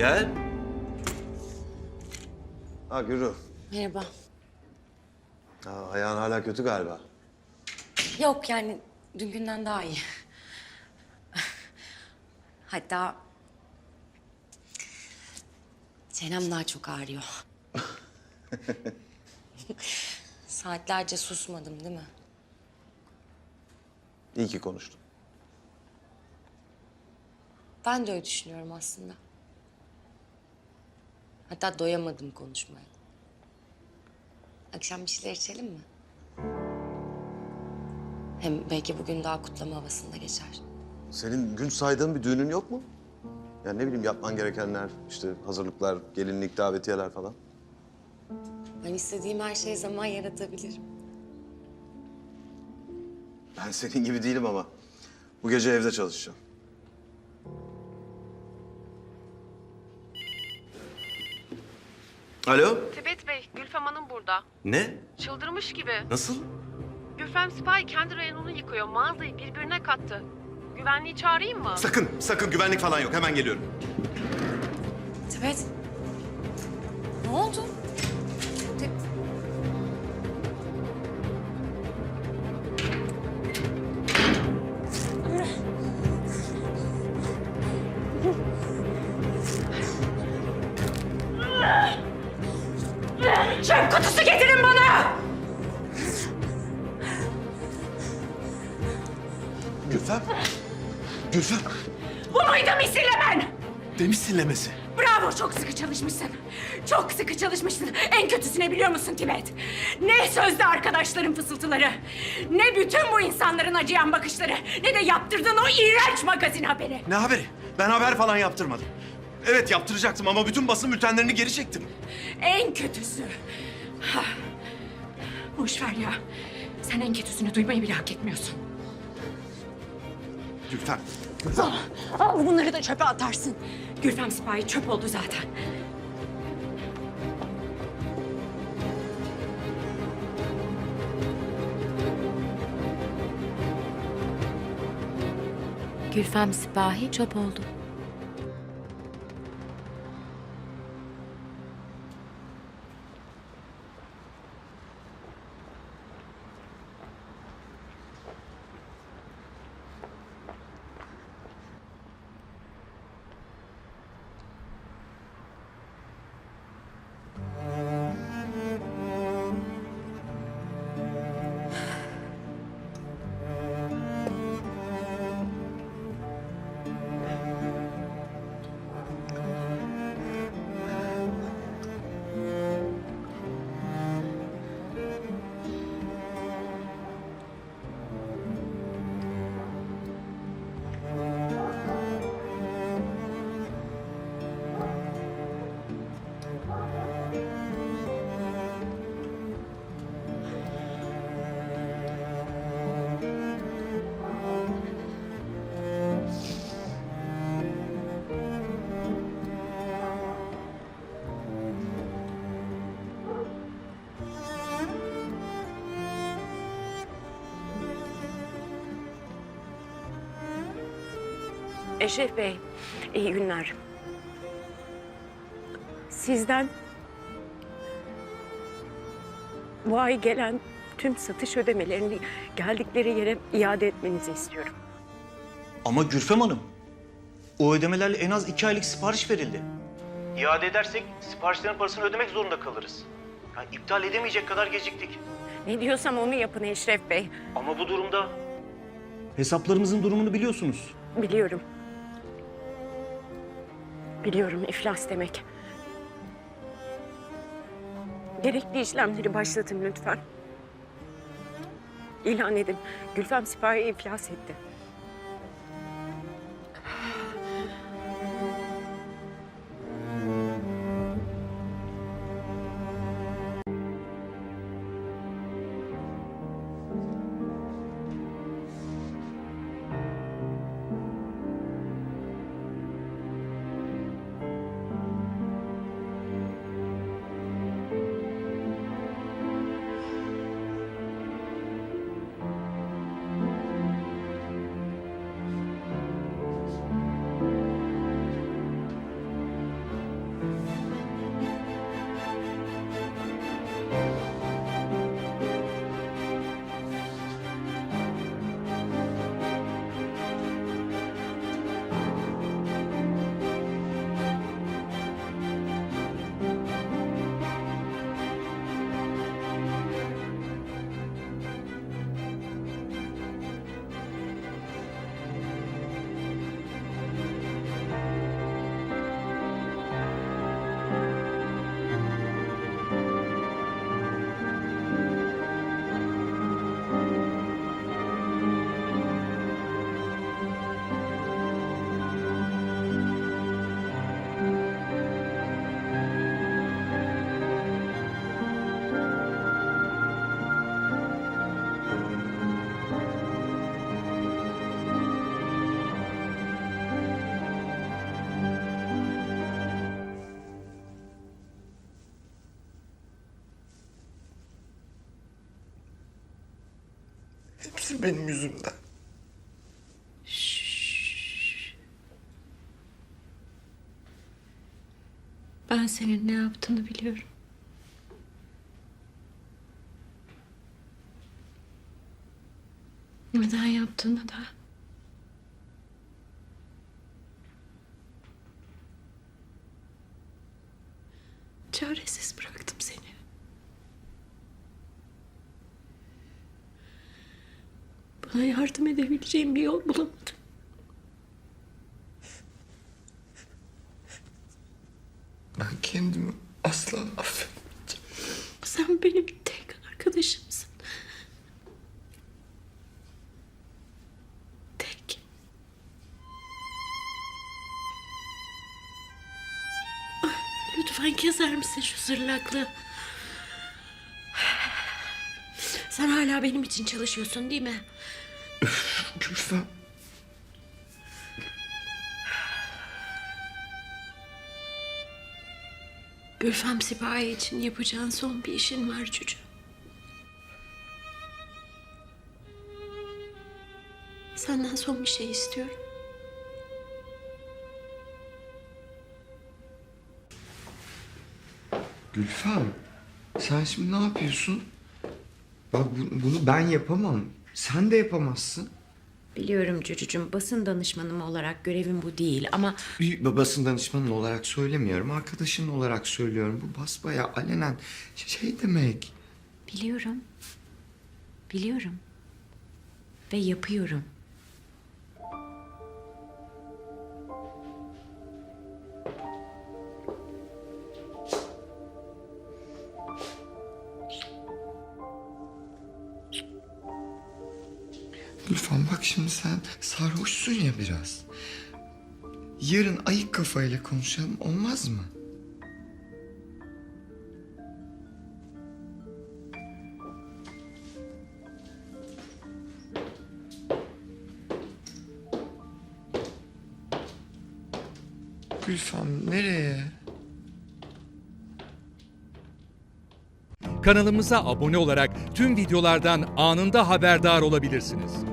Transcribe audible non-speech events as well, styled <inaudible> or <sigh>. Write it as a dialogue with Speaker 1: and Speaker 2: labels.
Speaker 1: Gel. Ha Gürü.
Speaker 2: Merhaba.
Speaker 1: Ha, ayağın hala kötü galiba.
Speaker 2: Yok yani dün günden daha iyi. Hatta çenem daha çok ağrıyor. <laughs> Saatlerce susmadım değil mi?
Speaker 1: İyi ki konuştun.
Speaker 2: Ben de öyle düşünüyorum aslında. Hatta doyamadım konuşmaya. Akşam bir şeyler içelim mi? Hem belki bugün daha kutlama havasında geçer.
Speaker 1: Senin gün saydığın bir düğünün yok mu? Yani ne bileyim yapman gerekenler, işte hazırlıklar, gelinlik, davetiyeler falan.
Speaker 2: Ben istediğim her şeye zaman yaratabilirim.
Speaker 1: Ben senin gibi değilim ama. Bu gece evde çalışacağım. Alo?
Speaker 3: Tibet Bey, Gülfem Hanım burada.
Speaker 1: Ne?
Speaker 3: Çıldırmış gibi.
Speaker 1: Nasıl?
Speaker 3: Gülfem Sipahi kendi reyonunu yıkıyor. Mağazayı birbirine kattı. Güvenliği çağırayım mı?
Speaker 1: Sakın, sakın güvenlik falan yok. Hemen geliyorum.
Speaker 2: Tibet. Ne oldu?
Speaker 1: Gülfem. Gülfem.
Speaker 4: Bu muydu misillemen?
Speaker 1: Ne misillemesi?
Speaker 4: Bravo, çok sıkı çalışmışsın. Çok sıkı çalışmışsın. En kötüsü ne biliyor musun Tibet? Ne sözde arkadaşların fısıltıları, ne bütün bu insanların acıyan bakışları, ne de yaptırdığın o iğrenç magazin haberi.
Speaker 1: Ne haberi? Ben haber falan yaptırmadım. Evet yaptıracaktım ama bütün basın bültenlerini geri çektim.
Speaker 4: En kötüsü. Ha. Boş ver ya. Sen en kötüsünü duymayı bile hak etmiyorsun.
Speaker 1: Gülfem.
Speaker 4: Al, al bunları da çöpe atarsın. Gülfem Sipahi çöp oldu zaten.
Speaker 2: Gülfem Sipahi çöp oldu.
Speaker 5: Eşref Bey, iyi günler. Sizden bu ay gelen tüm satış ödemelerini geldikleri yere iade etmenizi istiyorum.
Speaker 6: Ama Gülfem Hanım, o ödemelerle en az iki aylık sipariş verildi. İade edersek siparişlerin parasını ödemek zorunda kalırız. Yani iptal edemeyecek kadar geciktik.
Speaker 5: Ne diyorsam onu yapın Eşref Bey.
Speaker 6: Ama bu durumda... Hesaplarımızın durumunu biliyorsunuz.
Speaker 5: Biliyorum. Biliyorum iflas demek. Gerekli işlemleri başlatın lütfen. İlan edin. Gülfem Sipahi iflas etti.
Speaker 7: Hepsi benim yüzümden.
Speaker 8: Ben senin ne yaptığını biliyorum. Neden yaptığını da. Bana yardım edebileceğim bir yol bulamadım.
Speaker 7: Ben kendimi asla affetmeyeceğim.
Speaker 8: Sen benim tek arkadaşımsın. Tek. Lütfen keser misin şu zırlaklığı? Sen hala benim için çalışıyorsun değil mi?
Speaker 7: Gülfem.
Speaker 8: Gülfem Sipahi için yapacağın son bir işin var çocuğum. Senden son bir şey istiyorum.
Speaker 7: Gülfem. Sen şimdi ne yapıyorsun? Bak bu- bunu ben yapamam. Sen de yapamazsın.
Speaker 9: Biliyorum çocuğum basın danışmanım olarak görevim bu değil ama
Speaker 7: Bir babasının danışmanın olarak söylemiyorum. Arkadaşın olarak söylüyorum. Bu basbaya alenen şey demek.
Speaker 9: biliyorum. Biliyorum. Ve yapıyorum.
Speaker 7: Gülfem bak şimdi sen sarhoşsun ya biraz. Yarın ayık kafayla konuşalım olmaz mı? Gülfem nereye?
Speaker 10: Kanalımıza abone olarak tüm videolardan anında haberdar olabilirsiniz.